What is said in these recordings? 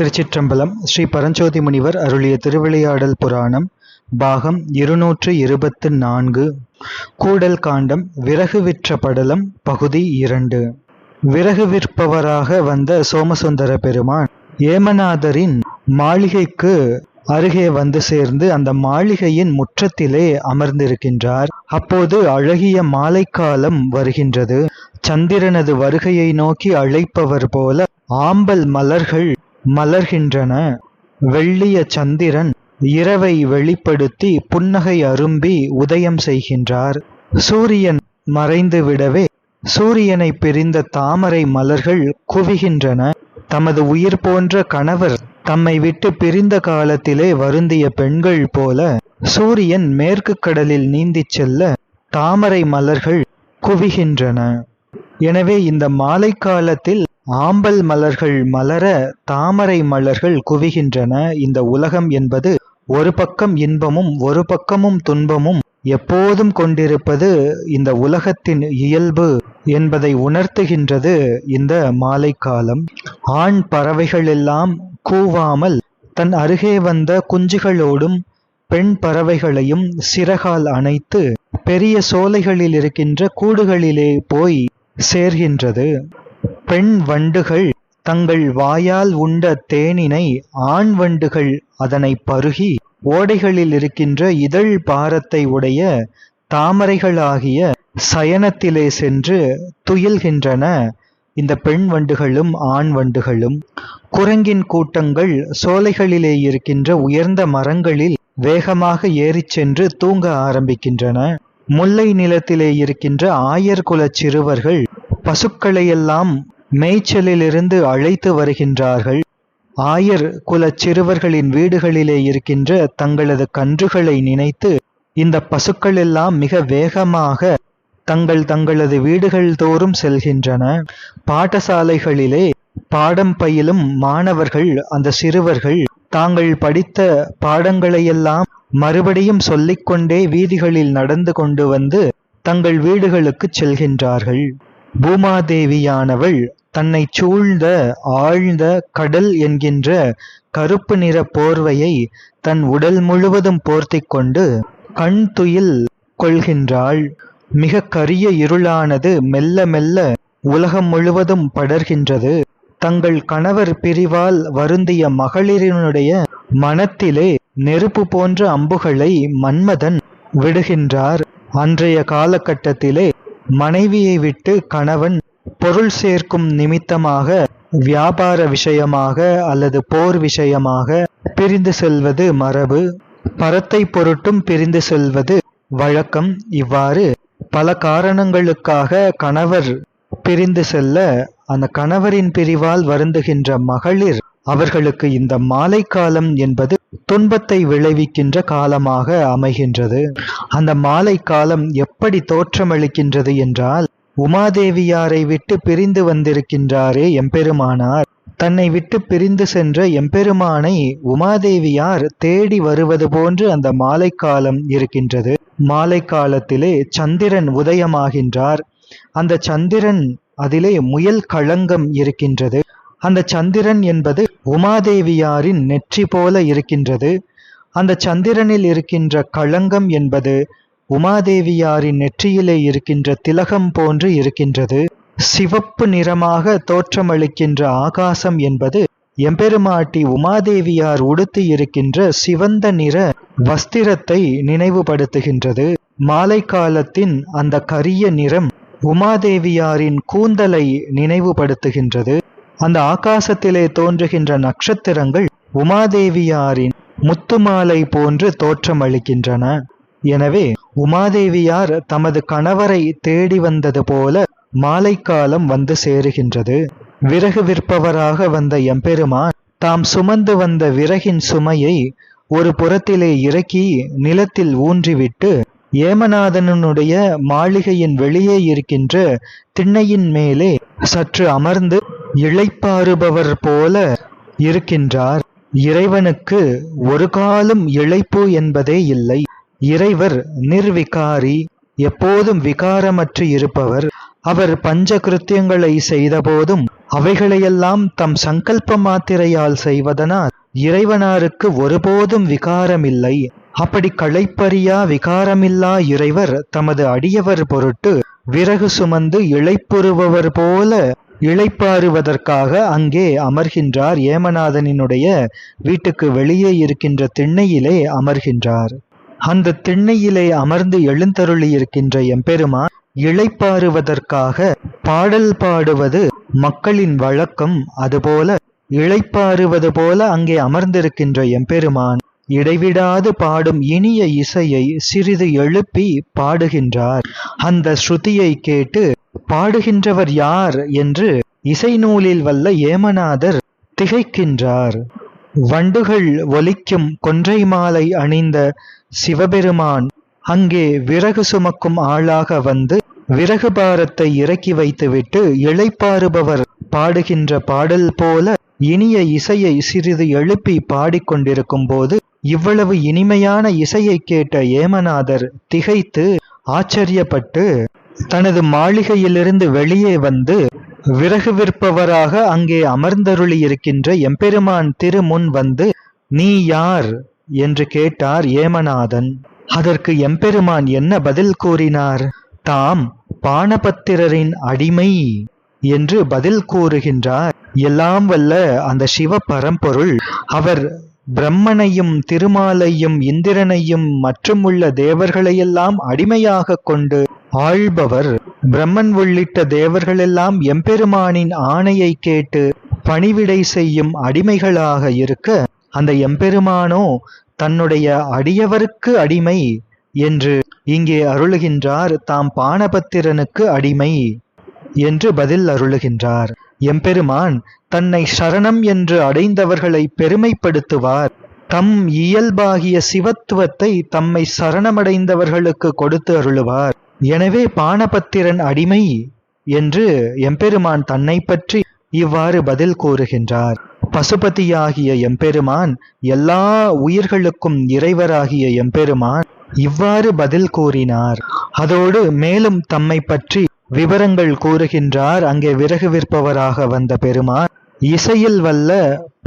திருச்சிற்றம்பலம் ஸ்ரீ பரஞ்சோதி முனிவர் அருளிய திருவிளையாடல் புராணம் பாகம் இருநூற்று இருபத்து நான்கு கூடல் காண்டம் விறகு விற்ற படலம் பகுதி இரண்டு. விறகு விற்பவராக வந்த சோமசுந்தர பெருமான் ஏமநாதரின் மாளிகைக்கு அருகே வந்து சேர்ந்து அந்த மாளிகையின் முற்றத்திலே அமர்ந்திருக்கின்றார். அப்போது அழகிய மாலைக்காலம் வருகின்றது. சந்திரனது வருகையை நோக்கி அழைப்பவர் போல ஆம்பல் மலர்கள் மலர்கின்றன. வெள்ளிய சந்திரன் இரவை வெளிப்படுத்தி புன்னகை அரும்பி உதயம் செய்கின்றார். சூரியன் மறைந்து விடவே சூரியனை பிரிந்த தாமரை மலர்கள் குவிகின்றன. தமது உயிர் போன்ற கணவர் தம்மை விட்டு பிரிந்த காலத்திலே வருந்திய பெண்கள் போல சூரியன் மேற்கு கடலில் நீந்திச் செல்ல தாமரை மலர்கள் குவிகின்றன. எனவே இந்த மாலை காலத்தில் ஆம்பல் மலர்கள் மலர தாமரை மலர்கள் குவிகின்றன. இந்த உலகம் என்பது ஒரு பக்கம் இன்பமும் ஒரு பக்கமும் துன்பமும். எப்போதும் கொண்டிருப்பது இந்த உலகத்தின் இயல்பு என்பதை உணர்த்துகின்றது இந்த மாலை காலம் ஆண் பறவைகளெல்லாம் கூவாமல் தன் அருகே வந்த குஞ்சுகளோடும் பெண் பறவைகளையும் சிறகால் அணைத்து பெரிய சோலைகளில் இருக்கின்ற கூடுகளிலே போய் சேர்கின்றது. பெண் வண்டுகள் தங்கள் வாயால் உண்ட தேனினை ஆண் வண்டுகள் அதனை பருகி ஓடைகளில் இருக்கின்ற இதழ் பாரத்தை உடைய தாமரைகளாகிய சயனத்திலே சென்று துயில்கின்றன. இந்த பெண் வண்டுகளும் ஆண் வண்டுகளும் குரங்கின் கூட்டங்கள் சோலைகளிலே இருக்கின்ற உயர்ந்த மரங்களில் வேகமாக ஏறிச் சென்று தூங்க ஆரம்பிக்கின்றன. முல்லை நிலத்திலே இருக்கின்ற ஆயர் சிறுவர்கள் பசுக்களையெல்லாம் மேய்ச்சலிலிருந்து அழைத்து வருகின்றார்கள். ஆயர் குலச் சிறுவர்களின் வீடுகளிலே இருக்கின்ற தங்களது கன்றுகளை நினைத்து இந்த பசுக்கள் எல்லாம் மிக வேகமாக தங்கள் தங்களது வீடுகள் தோறும் செல்கின்றன. பாடசாலைகளிலே பாடம் பயிலும் மாணவர்கள் அந்த சிறுவர்கள் தாங்கள் படித்த பாடங்களையெல்லாம் மறுபடியும் சொல்லிக்கொண்டே வீதிகளில் நடந்து கொண்டு வந்து தங்கள் வீடுகளுக்கு செல்கின்றார்கள். பூமாதேவியானவள் தன்னை சூழ்ந்த ஆழ்ந்த கடல் என்கின்ற கருப்பு நிற போர்வையை தன் உடல் முழுவதும் போர்த்தி கொண்டு கண் துயில் கொள்கின்றாள். மிக கரிய இருளானது மெல்ல மெல்ல உலகம் முழுவதும் படர்கின்றது. தங்கள் கணவர் பிரிவால் வருந்திய மகளிரினுடைய மனத்திலே நெருப்பு போன்ற அம்புகளை மன்மதன் விடுகின்றார். அன்றைய காலகட்டத்திலே மனைவியை விட்டு கணவன் பொருள் சேர்க்கும் நிமித்தமாக வியாபார விஷயமாக அல்லது போர் விஷயமாக பிரிந்து செல்வது மரபு பரத்தை பொருட்டும் பிரிந்து செல்வது வழக்கம். இவ்வாறு பல காரணங்களுக்காக கணவர் பிரிந்து செல்ல அந்த கணவரின் பிரிவால் வருந்துகின்ற மகளிர் அவர்களுக்கு இந்த மாலை காலம் என்பது துன்பத்தை விளைவிக்கின்ற காலமாக அமைகின்றது. அந்த மாலை காலம் எப்படி தோற்றமளிக்கின்றது என்றால் உமாதேவியாரை விட்டு பிரிந்து வந்திருக்கின்றாரே எம்பெருமானார். தன்னை விட்டு பிரிந்து சென்ற எம்பெருமானை உமாதேவியார் தேடி வருவது போன்று அந்த மாலை காலம் இருக்கின்றது. மாலை காலத்திலே சந்திரன் உதயமாகின்றார். அந்த சந்திரன் அதிலே முயல் களங்கம் இருக்கின்றது. அந்த சந்திரன் என்பது உமாதேவியாரின் நெற்றி போல இருக்கின்றது. அந்த சந்திரனில் இருக்கின்ற களங்கம் என்பது உமாதேவியாரின் நெற்றியிலே இருக்கின்ற திலகம் போன்று இருக்கின்றது. சிவப்பு நிறமாக தோற்றமளிக்கின்ற ஆகாசம் என்பது எம்பெருமாட்டி உமாதேவியார் உடுத்தி இருக்கின்ற சிவந்த நிற வஸ்திரத்தை நினைவுபடுத்துகின்றது. மாலை காலத்தின் அந்த கரிய நிறம் உமாதேவியாரின் கூந்தலை நினைவுபடுத்துகின்றது. அந்த ஆகாசத்திலே தோன்றுகின்ற நட்சத்திரங்கள் உமாதேவியாரின் முத்துமாலை போன்று தோற்றமளிக்கின்றன. எனவே உமாதேவியார் தமது கணவரை தேடி வந்தது போல மாலை காலம் வந்து சேருகின்றது. விறகு விற்பவராக வந்த எம்பெருமான் தாம் சுமந்து வந்த விறகின் சுமையை ஒரு புறத்திலே இறக்கி நிலத்தில் ஊன்றிவிட்டு ஏமநாதனுடைய மாளிகையின் வெளியே இருக்கின்ற திண்ணையின் மேலே சற்று அமர்ந்து இளைப்பாறுபவர் போல இருக்கின்றார். இறைவனுக்கு ஒரு காலம் இழைப்பு என்பதே இல்லை. இறைவர் நிர்விகாரி எப்போதும் விகாரமற்று இருப்பவர். அவர் பஞ்ச கிருத்தியங்களை செய்தபோதும் அவைகளையெல்லாம் தம் சங்கல்ப மாத்திரையால் செய்வதனால் இறைவனாருக்கு ஒருபோதும் விகாரமில்லை. அப்படி களைப்பறியா விகாரமில்லா இறைவர் தமது அடியவர் பொருட்டு விறகு சுமந்து இழைப்புறுபவர் போல இழைப்பாறுவதற்காக அங்கே அமர்கின்றார். ஏமநாதனினுடைய வீட்டுக்கு வெளியே இருக்கின்ற திண்ணையிலே அமர்கின்றார். அந்த திண்ணையிலே அமர்ந்து எழுந்தருளி இருக்கின்ற எம்பெருமான் இழைப்பாறுவதற்காக பாடல் பாடுவது மக்களின் வழக்கம். அதுபோல இழைப்பாறுவது போல அங்கே அமர்ந்திருக்கின்ற எம்பெருமான் இடைவிடாது பாடும் இனிய இசையை சிறிது எழுப்பி பாடுகின்றார். அந்த ஸ்ருதியை கேட்டு பாடுகின்றவர் யார்? என்று இசை நூலில் வல்ல ஏமநாதர் திகைக்கின்றார். வண்டுகள் ஒலிக்கும் கொன்றை மாலை அணிந்த சிவபெருமான் அங்கே விறகு சுமக்கும் ஆளாக வந்து விறகு பாரத்தை இறக்கி வைத்துவிட்டு இழைப்பாறுபவர் பாடுகின்ற பாடல் போல இனிய இசையை சிறிது எழுப்பி பாடிக்கொண்டிருக்கும் போது இவ்வளவு இனிமையான இசையை கேட்ட ஏமநாதர் திகைத்து ஆச்சரியப்பட்டு தனது மாளிகையிலிருந்து வெளியே வந்து விறகு விற்பவராக அங்கே அமர்ந்தருளி இருக்கின்ற எம்பெருமான் திருமுன் வந்து நீ யார்? என்று கேட்டார் ஏமநாதன். அதற்கு எம்பெருமான் என்ன பதில் கூறினார்? தாம் பானபத்திரரின் அடிமை என்று பதில் கூறுகின்றார். எல்லாம் வல்ல அந்த சிவ பரம்பொருள் அவர் பிரம்மனையும் திருமாலையும் இந்திரனையும் மற்றும் உள்ள தேவர்களையெல்லாம் அடிமையாக கொண்டு ஆள்பவர். பிரம்மன் உள்ளிட்ட தேவர்களெல்லாம் எம்பெருமானின் ஆணையை கேட்டு பணிவிடை செய்யும் அடிமைகளாக இருக்க அந்த எம்பெருமானோ தன்னுடைய அடியவருக்கு அடிமை என்று இங்கே அருளுகின்றார். தாம் பானபத்திரனுக்கு அடிமை என்று பதில் அருளுகின்றார். எம்பெருமான் தன்னை சரணம் என்று அடைந்தவர்களை பெருமைப்படுத்துவார். தம் இயல்பாகிய சிவத்துவத்தை தம்மை சரணமடைந்தவர்களுக்கு கொடுத்து அருளுவார். எனவே பானபத்திரன் அடிமை என்று எம்பெருமான் தன்னை பற்றி இவ்வாறு பதில் கூறுகின்றார். பசுபதியாகிய எம்பெருமான் எல்லா உயிர்களுக்கும் இறைவராகிய எம்பெருமான் இவ்வாறு பதில் கூறினார். அதோடு மேலும் தம்மை பற்றி விவரங்கள் கூறுகின்றார். அங்கே விறகு விற்பவராக வந்த பெருமான் இசையில் வல்ல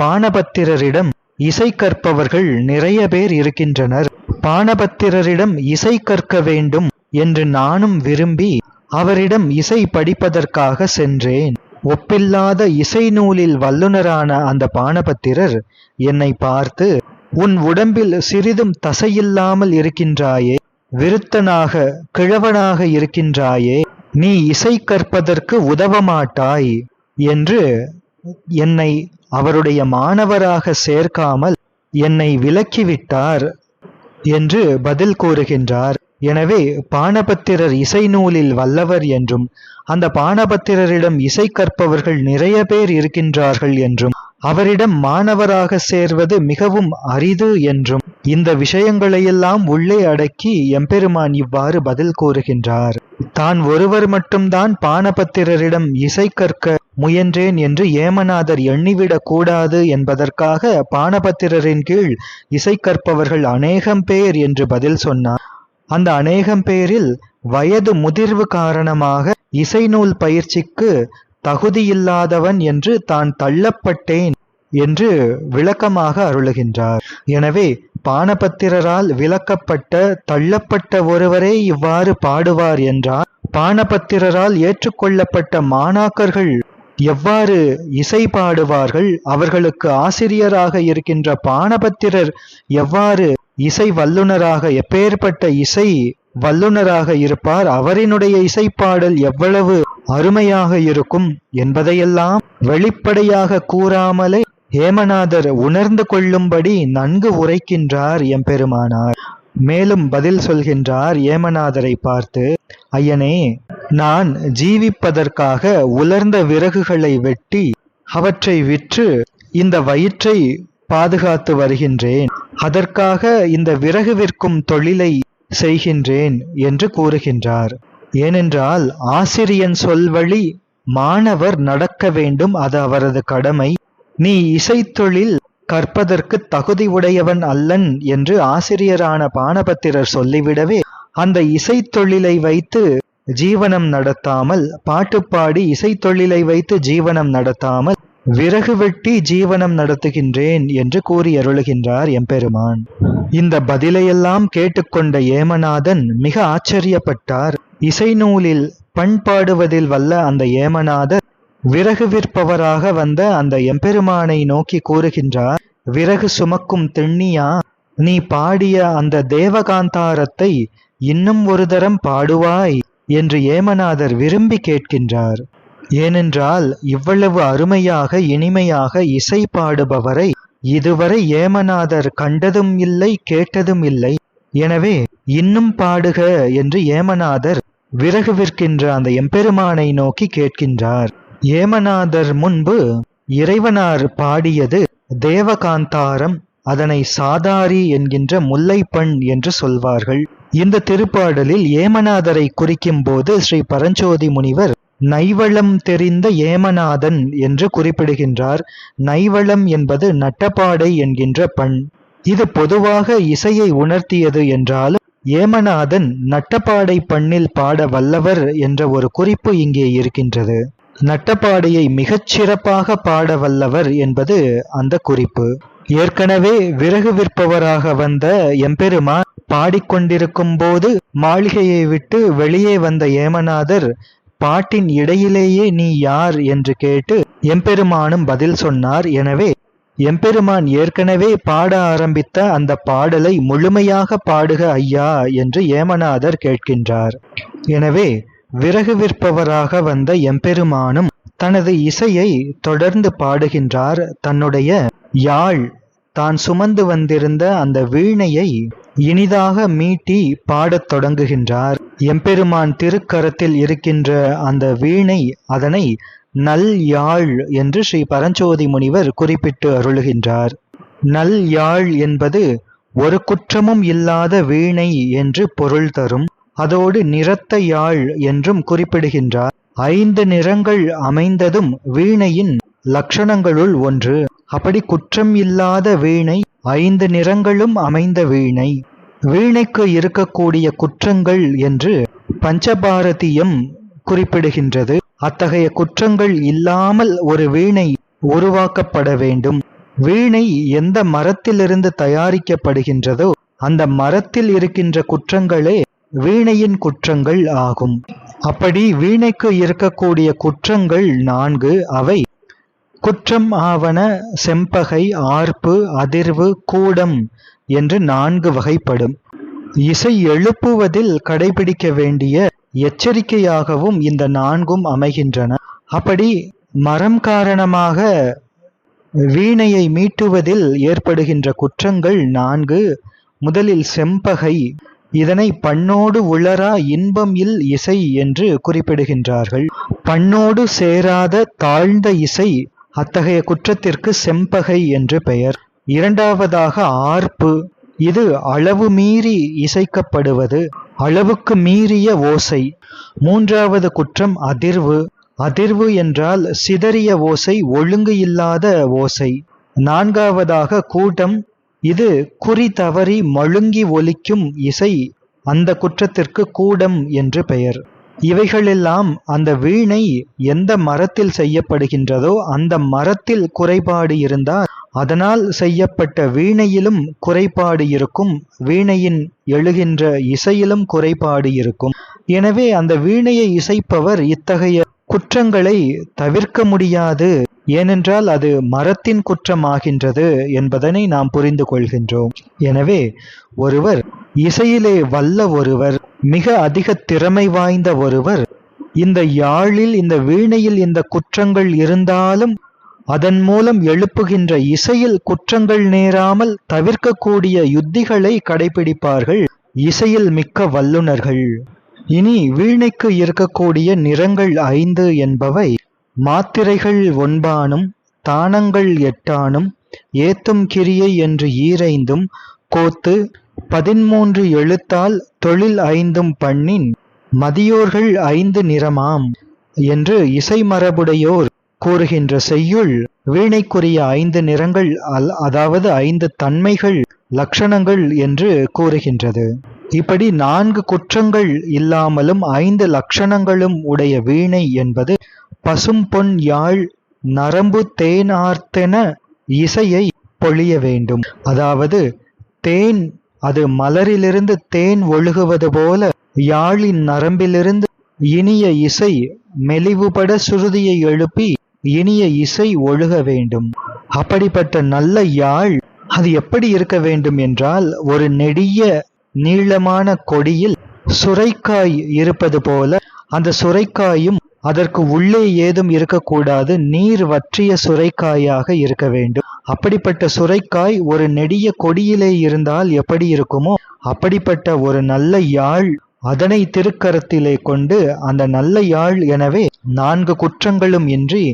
பானபத்திரரிடம் இசை கற்பவர்கள் நிறைய பேர் இருக்கின்றனர். பானபத்திரரிடம் இசை கற்க வேண்டும் என்று நானும் விரும்பி அவரிடம் இசை படிப்பதற்காக சென்றேன். ஒப்பில்லாத இசை நூலில் வல்லுனரான அந்த பானபத்திரர் என்னை பார்த்து உன் உடம்பில் சிறிதும் தசையில்லாமல் இருக்கின்றாயே விருத்தனாக கிழவனாக இருக்கின்றாயே நீ இசை கற்பதற்கு உதவ மாட்டாய் என்று என்னை அவருடைய மாணவராக சேர்க்காமல் என்னை விலக்கிவிட்டார் என்று பதில் கூறுகின்றார். எனவே பானபத்திரர் இசை நூலில் வல்லவர் என்றும் அந்த பானபத்திரரிடம் இசை கற்பவர்கள் நிறைய பேர் இருக்கின்றார்கள் என்றும் அவரிடம் மாணவராக சேர்வது மிகவும் அரிது என்றும் இந்த விஷயங்களையெல்லாம் உள்ளே அடக்கி எம்பெருமான் இவ்வாறு பதில் கூறுகின்றார். தான் ஒருவர் மட்டும்தான் பானபத்திரரிடம் இசை கற்க முயன்றேன் என்று ஏமநாதர் எண்ணிவிடக் கூடாது என்பதற்காக பானபத்திரரின் கீழ் இசை கற்பவர்கள் அநேகம் பேர் என்று பதில் சொன்னார். அந்த அநேகம் பேரில் வயது முதிர்வு காரணமாக இசைநூல் பயிற்சிக்கு தகுதியில்லாதவன் என்று தான் தள்ளப்பட்டேன் என்று விளக்கமாக அருளுகின்றார். எனவே பானபத்திரரால் விளக்கப்பட்ட தள்ளப்பட்ட ஒருவரே இவ்வாறு பாடுவார் என்றால் பானபத்திரரால் ஏற்றுக்கொள்ளப்பட்ட மாணாக்கர்கள் எவ்வாறு இசை பாடுவார்கள் அவர்களுக்கு ஆசிரியராக இருக்கின்ற பானபத்திரர் எவ்வாறு இசை வல்லுனராக எப்பேற்பட்ட இசை வல்லுனராக இருப்பார் அவரினுடைய இசைப்பாடல் எவ்வளவு அருமையாக இருக்கும் என்பதையெல்லாம் வெளிப்படையாக கூறாமலே ஏமநாதர் உணர்ந்து கொள்ளும்படி நன்கு உரைக்கின்றார் எம்பெருமானார். மேலும் பதில் சொல்கின்றார் ஏமநாதரை பார்த்து ஐயனே நான் ஜீவிப்பதற்காக உலர்ந்த விறகுகளை வெட்டி அவற்றை விற்று இந்த வயிற்றை பாதுகாத்து வருகின்றேன். அதற்காக இந்த விறகு விற்கும் தொழிலை செய்கின்றேன் என்று கூறுகின்றார். ஏனென்றால் ஆசிரியன் சொல்வழி மாணவர் நடக்க வேண்டும் அது அவரது கடமை. நீ இசைத்தொழில் கற்பதற்கு தகுதி உடையவன் அல்லன் என்று ஆசிரியரான பானபத்திரர் சொல்லிவிடவே அந்த இசைத்தொழிலை வைத்து ஜீவனம் நடத்தாமல் பாட்டுப்பாடி இசைத்தொழிலை வைத்து ஜீவனம் நடத்தாமல் விறகு வெட்டி ஜீவனம் நடத்துகின்றேன் என்று கூறி அருளுகின்றார் எம்பெருமான். இந்த பதிலையெல்லாம் கேட்டுக்கொண்ட ஏமநாதன் மிக ஆச்சரியப்பட்டார். இசை நூலில் பண்பாடுவதில் வல்ல அந்த ஏமநாதர் விறகு விற்பவராக வந்த அந்த எம்பெருமானை நோக்கி கூறுகின்றார் விறகு சுமக்கும் திண்ணியா? நீ பாடிய அந்த தேவகாந்தாரத்தை இன்னும் ஒரு தரம் பாடுவாய் என்று ஏமநாதர் விரும்பி கேட்கின்றார். ஏனென்றால் இவ்வளவு அருமையாக இனிமையாக இசை பாடுபவரை இதுவரை ஏமநாதர் கண்டதும் இல்லை கேட்டதும் இல்லை. எனவே இன்னும் பாடுக என்று ஏமநாதர் விறகு விற்கின்ற அந்த எம்பெருமானை நோக்கி கேட்கின்றார். ஏமநாதர் முன்பு இறைவனார் பாடியது தேவகாந்தாரம் அதனை சாதாரி என்கின்ற முல்லைப்பண் என்று சொல்வார்கள். இந்த திருப்பாடலில் ஏமநாதரை குறிக்கும் போது ஸ்ரீ பரஞ்சோதி முனிவர் நைவளம் தெரிந்த ஏமநாதன் என்று குறிப்பிடுகின்றார். நைவளம் என்பது நட்டப்பாடை என்கின்ற பண். இது பொதுவாக இசையை உணர்த்தியது என்றாலும் ஏமநாதன் நட்டப்பாடை பண்ணில் பாட வல்லவர் என்ற ஒரு குறிப்பு இங்கே இருக்கின்றது. நட்டப்பாடையை மிகச் சிறப்பாக பாட வல்லவர் என்பது அந்த குறிப்பு. ஏற்கனவே விறகு விற்பவராக வந்த எம்பெருமான் பாடிக்கொண்டிருக்கும் போது மாளிகையை விட்டு வெளியே வந்த ஏமநாதர் பாட்டின் இடையிலேயே நீ யார் என்று கேட்டு எம்பெருமானும் பதில் சொன்னார். எனவே எம்பெருமான் ஏற்கனவே பாட ஆரம்பித்த அந்த பாடலை முழுமையாக பாடுக ஐயா என்று ஏமநாதர் கேட்கின்றார். எனவே விறகு விற்பவராக வந்த எம்பெருமானும் தனது இசையை தொடர்ந்து பாடுகின்றார். தன்னுடைய யாழ் தான் சுமந்து வந்திருந்த அந்த வீணையை இனிதாக மீட்டி பாடத் தொடங்குகின்றார். எம்பெருமான் திருக்கரத்தில் இருக்கின்ற அந்த வீணை அதனை நல் யாழ் என்று ஸ்ரீ பரஞ்சோதி முனிவர் குறிப்பிட்டு அருளுகின்றார். நல் யாழ் என்பது ஒரு குற்றமும் இல்லாத வீணை என்று பொருள் தரும் அதோடு நிறத்த யாழ் என்றும் குறிப்பிடுகின்றார். ஐந்து நிறங்கள் அமைந்ததும் வீணையின் லட்சணங்களுள் ஒன்று. அப்படி குற்றம் இல்லாத வீணை ஐந்து நிறங்களும் அமைந்த வீணை. வீணைக்கு இருக்கக்கூடிய குற்றங்கள் என்று பஞ்சபாரதியம் குறிப்பிடுகின்றது. அத்தகைய குற்றங்கள் இல்லாமல் ஒரு வீணை உருவாக்கப்பட வேண்டும். வீணை எந்த மரத்திலிருந்து தயாரிக்கப்படுகின்றதோ அந்த மரத்தில் இருக்கின்ற குற்றங்களே வீணையின் குற்றங்கள் ஆகும். அப்படி வீணைக்கு இருக்கக்கூடிய குற்றங்கள் நான்கு அவை குற்றம் ஆவன செம்பகை ஆர்ப்பு அதிர்வு கூடம் என்று நான்கு வகைப்படும். இசை எழுப்புவதில் கடைபிடிக்க வேண்டிய எச்சரிக்கையாகவும் இந்த நான்கும் அமைகின்றன. அப்படி மரம் காரணமாக வீணையை மீட்டுவதில் ஏற்படுகின்ற குற்றங்கள் நான்கு. முதலில் செம்பகை. இதனை பண்ணோடு உளரா இன்பம் இல் இசை என்று குறிப்பிடுகின்றார்கள். பண்ணோடு சேராத தாழ்ந்த இசை அத்தகைய குற்றத்திற்கு செம்பகை என்று பெயர். இரண்டாவதாக ஆர்ப்பு. இது அளவு மீறி இசைக்கப்படுவது அளவுக்கு மீறிய ஓசை. மூன்றாவது குற்றம் அதிர்வு. அதிர்வு என்றால் சிதறிய ஓசை ஒழுங்கு இல்லாத ஓசை. நான்காவதாக கூட்டம். இது குறி தவறி மழுங்கி ஒலிக்கும் இசை. அந்த குற்றத்திற்கு கூடம் என்று பெயர். இவைகளெல்லாம் அந்த வீணை எந்த மரத்தில் செய்யப்படுகின்றதோ அந்த மரத்தில் குறைபாடு இருந்தால் அதனால் செய்யப்பட்ட வீணையிலும் குறைபாடு இருக்கும் வீணையின் எழுகின்ற இசையிலும் குறைபாடு இருக்கும். எனவே அந்த வீணையை இசைப்பவர் இத்தகைய குற்றங்களை தவிர்க்க முடியாது ஏனென்றால் அது மரத்தின் குற்றமாகின்றது என்பதனை நாம் புரிந்து கொள்கின்றோம். எனவே ஒருவர் இசையிலே வல்ல ஒருவர் மிக அதிக திறமை வாய்ந்த ஒருவர் இந்த யாழில் இந்த வீணையில் இந்த குற்றங்கள் இருந்தாலும் அதன் மூலம் எழுப்புகின்ற இசையில் குற்றங்கள் நேராமல் தவிர்க்கக்கூடிய யுத்திகளை கடைபிடிப்பார்கள் இசையில் மிக்க வல்லுனர்கள் இனி வீணைக்கு இருக்கக்கூடிய நிறங்கள் ஐந்து என்பவை மாத்திரைகள் ஒன்பானும் தானங்கள் எட்டானும் ஏத்தும் கிரியை என்று ஈரைந்தும் கோத்து பதிமூன்று எழுத்தால் தொழில் ஐந்தும் பண்ணின் மதியோர்கள் ஐந்து நிறமாம் என்று இசை மரபுடையோர் கூறுகின்ற செய்யுள் வீணைக்குரிய ஐந்து நிறங்கள் அல் அதாவது ஐந்து தன்மைகள் லட்சணங்கள் என்று கூறுகின்றது. இப்படி நான்கு குற்றங்கள் இல்லாமலும் ஐந்து லட்சணங்களும் உடைய வீணை என்பது பசும் பொன் யாழ் நரம்பு தேனார்த்தென இசையை பொழிய வேண்டும். அதாவது தேன் அது மலரிலிருந்து தேன் ஒழுகுவது போல யாழின் நரம்பிலிருந்து இனிய இசை மெலிவுபட சுருதியை எழுப்பி இனிய இசை ஒழுக வேண்டும். அப்படிப்பட்ட நல்ல யாழ் அது எப்படி இருக்க வேண்டும் என்றால் ஒரு நெடிய நீளமான கொடியில் சுரைக்காய் இருப்பது போல அந்த சுரைக்காயும் அதற்கு உள்ளே ஏதும் இருக்கக்கூடாது. நீர் வற்றிய சுரைக்காயாக இருக்க வேண்டும். அப்படிப்பட்ட சுரைக்காய் ஒரு நெடிய கொடியிலே இருந்தால் எப்படி இருக்குமோ அப்படிப்பட்ட ஒரு நல்ல யாழ் அதனை திருக்கரத்திலே கொண்டு அந்த நல்ல யாழ் எனவே நான்கு குற்றங்களும் இன்றி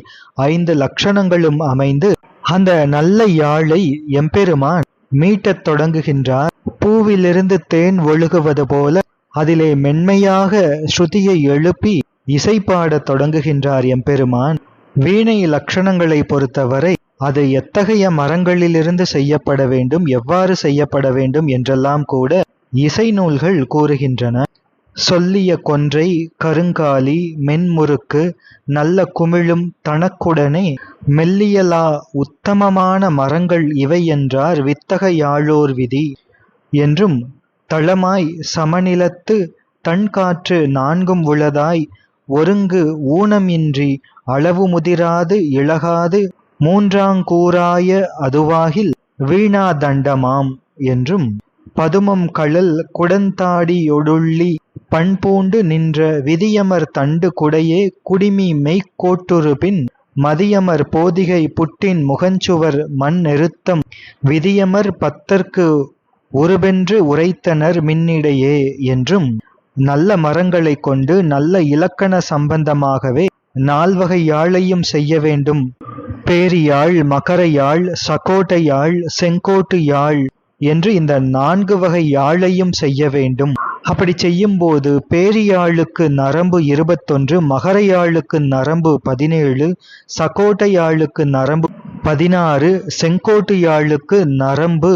ஐந்து லட்சணங்களும் அமைந்து அந்த நல்ல யாழை எம்பெருமான் மீட்டத் தொடங்குகின்றார். பூவிலிருந்து தேன் ஒழுகுவது போல அதிலே மென்மையாக ஸ்ருதியை எழுப்பி இசை பாடத் தொடங்குகின்றார் எம்பெருமான். வீணை லட்சணங்களை பொறுத்தவரை அது எத்தகைய மரங்களிலிருந்து செய்யப்பட வேண்டும் எவ்வாறு செய்யப்பட வேண்டும் என்றெல்லாம் கூட இசை நூல்கள் கூறுகின்றன. சொல்லிய கொன்றை கருங்காலி மென்முறுக்கு நல்ல குமிழும் தனக்குடனே மெல்லியலா உத்தமமான மரங்கள் இவை என்றார் வித்தக யாழோர் விதி. என்றும் தளமாய் சமநிலத்து தன்காற்று நான்கும் உளதாய் ஒருங்கு ஊனமின்றி அளவு முதிராது இழகாது மூன்றாங்கூறாய அதுவாகில் வீணா தண்டமாம் என்றும் பதுமம் கழல் குடந்தாடியொடுள்ளி பண்பூண்டு நின்ற விதியமர் தண்டு குடையே குடிமி மெய்க்கோட்டுருபின் மதியமர் போதிகை புட்டின் முகஞ்சுவர் மண் நிறுத்தம் விதியமர் பத்தர்க்கு உருபென்று உரைத்தனர் மின்னிடையே என்றும் நல்ல மரங்களை கொண்டு நல்ல இலக்கண சம்பந்தமாகவே நால்வகை யாழையும் செய்ய வேண்டும். பேரியாழ் மகர யாழ் சகோட்ட யாழ் செங்கோட்டு யாழ் என்று இந்த நான்கு வகை யாழையும் செய்ய வேண்டும். அப்படி செய்யும்போது பேரியாளுக்கு நரம்பு இருபத்தொன்று மகர யாழுக்கு நரம்பு பதினேழு சகோட்ட யாழுக்கு நரம்பு பதினாறு செங்கோட்டு யாழுக்கு நரம்பு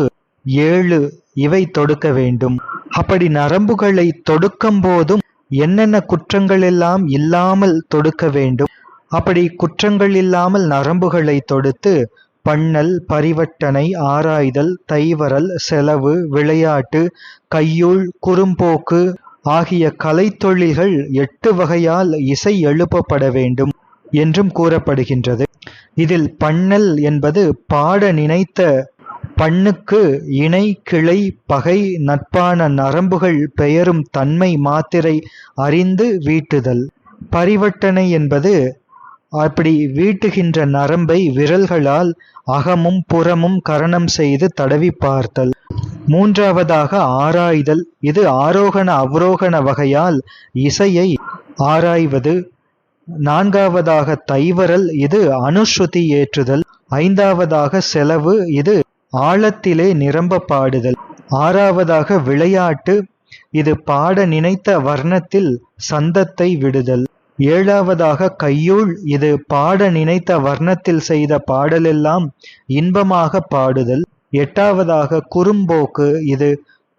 ஏழு. இவை தொடுக்க வேண்டும். அப்படி நரம்புகளை தொடுக்கும் போதும் என்னென்ன குற்றங்கள் எல்லாம் இல்லாமல் தொடுக்க வேண்டும்? அப்படி குற்றங்கள் இல்லாமல் நரம்புகளை தொடுத்து பண்ணல் பரிவர்த்தனை ஆராய்தல் தைவரல் செலவு விளையாட்டு கையுள் குறும்போக்கு ஆகிய கலைத்தொழில்கள் எட்டு வகையால் இசை எழுப்பப்பட வேண்டும் என்றும் கூறப்படுகின்றது. இதில் பண்ணல் என்பது பாட நினைத்த பண்ணுக்கு இணை கிளை பகை நட்பான நரம்புகள் பெயரும் தன்மை மாத்திரை அறிந்து வீட்டுதல். பரிவர்த்தனை என்பது அப்படி வீட்டுகின்ற நரம்பை விரல்களால் அகமும் புறமும் கரணம் செய்து தடவி பார்த்தல். மூன்றாவதாக ஆராய்தல். இது ஆரோகண அவரோகண வகையால் இசையை ஆராய்வது. நான்காவதாக தைவரல் இது அனுஸ்ருதி ஏற்றுதல். ஐந்தாவதாக செலவு. இது ஆழத்திலே நிரம்ப பாடுதல். ஆறாவதாக விளையாட்டு இது பாட நினைத்த வர்ணத்தில் சந்தத்தை விடுதல். ஏழாவதாக கையூள் இது பாட நினைத்த வர்ணத்தில் செய்த பாடலெல்லாம் இன்பமாக பாடுதல். எட்டாவதாக குறும்போக்கு இது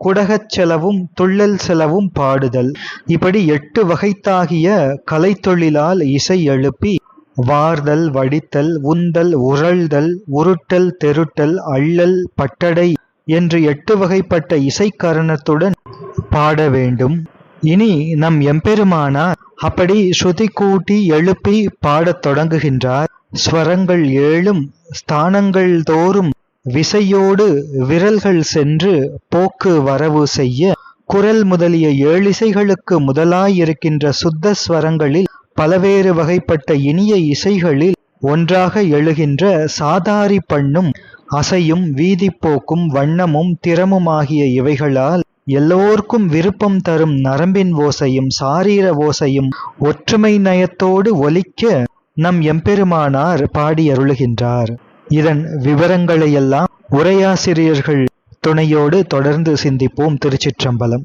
குடகச் செலவும் துள்ளல் செலவும் பாடுதல். இப்படி எட்டு வகைத்தாகிய கலைத்தொழிலால் இசை எழுப்பி வார்தல் வடித்தல் உந்தல் உரள்தல் உருட்டல் தெருட்டல் அள்ளல் பட்டடை என்று எட்டு வகைப்பட்ட இசைக்கரணத்துடன் பாட வேண்டும். இனி நம் எம்பெருமானார் அப்படி ஸ்ருதி கூட்டி எழுப்பி பாடத் தொடங்குகின்றார். ஸ்வரங்கள் ஏழும் ஸ்தானங்கள் தோறும் விசையோடு விரல்கள் சென்று போக்கு வரவு செய்ய குரல் முதலிய ஏழிசைகளுக்கு முதலாயிருக்கின்ற சுத்த ஸ்வரங்களில் பலவேறு வகைப்பட்ட இனிய இசைகளில் ஒன்றாக எழுகின்ற சாதாரி பண்ணும் அசையும் வீதிப்போக்கும் வண்ணமும் திறமுமாகிய இவைகளால் எல்லோர்க்கும் விருப்பம் தரும் நரம்பின் ஓசையும் சாரீர ஓசையும் ஒற்றுமை நயத்தோடு ஒலிக்க நம் எம்பெருமானார் பாடி அருளுகின்றார் இதன் விவரங்களையெல்லாம் உரையாசிரியர்கள் துணையோடு தொடர்ந்து சிந்திப்போம் திருச்சிற்றம்பலம்.